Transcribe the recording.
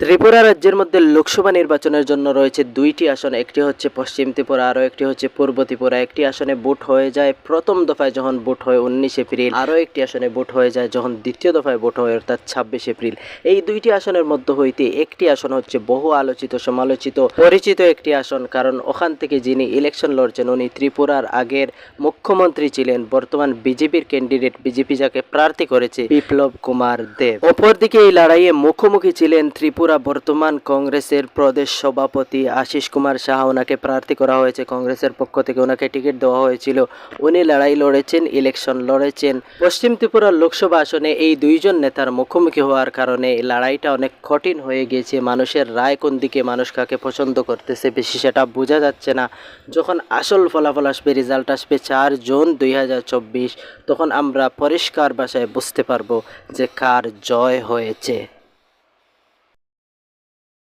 ত্রিপুরা রাজ্যের মধ্যে লোকসভা নির্বাচনের জন্য রয়েছে দুইটি আসন, একটি হচ্ছে পশ্চিম ত্রিপুরা, আরও একটি হচ্ছে পূর্ব ত্রিপুরা। একটি আসনে ভোট হয়ে যায় প্রথম দফায় যখন ভোট হয় উনিশ এপ্রিল, আরও একটি আসনে ভোট হয়ে যায় যখন দ্বিতীয় দফায় ভোট হয় অর্থাৎ ছাব্বিশ এপ্রিল। এই দুইটি আসনের মধ্য হইতে একটি আসন হচ্ছে বহু আলোচিত, সমালোচিত, পরিচিত একটি আসন, কারণ ওখান থেকে যিনি ইলেকশন লড়ছেন উনি ত্রিপুরার আগের মুখ্যমন্ত্রী ছিলেন, বর্তমান বিজেপির ক্যান্ডিডেট, বিজেপি যাকে প্রার্থী করেছে বিপ্লব কুমার দেব। অপরদিকে এই লড়াইয়ে মুখোমুখি ছিলেন ত্রিপুরা বর্তমান কংগ্রেসের প্রদেশ সভাপতি আশিস কুমার সাহা ওনাকে প্রার্থী করা হয়েছে। কংগ্রেসের পক্ষ থেকে ওনাকে টিকিট দেওয়া হয়েছিল। উনি লড়াই লড়েছেন, ইলেকশন লড়েছেন। পশ্চিম ত্রিপুরার লোকসভা আসনে এই দুইজন নেতার মুখোমুখি হওয়ার কারণে লড়াইটা অনেক কঠিন হয়ে গিয়েছে। মানুষের রায় কোন দিকে, মানুষ কাকে পছন্দ করতেছে বেশি সেটা বোঝা যাচ্ছে না। যখন আসল ফলাফল আসবে রেজাল্ট আসবে চার জুন দুই হাজার চব্বিশ, তখন আমরা পরিষ্কার ভাষায় বুঝতে পারব যে কার জয় হয়েছে।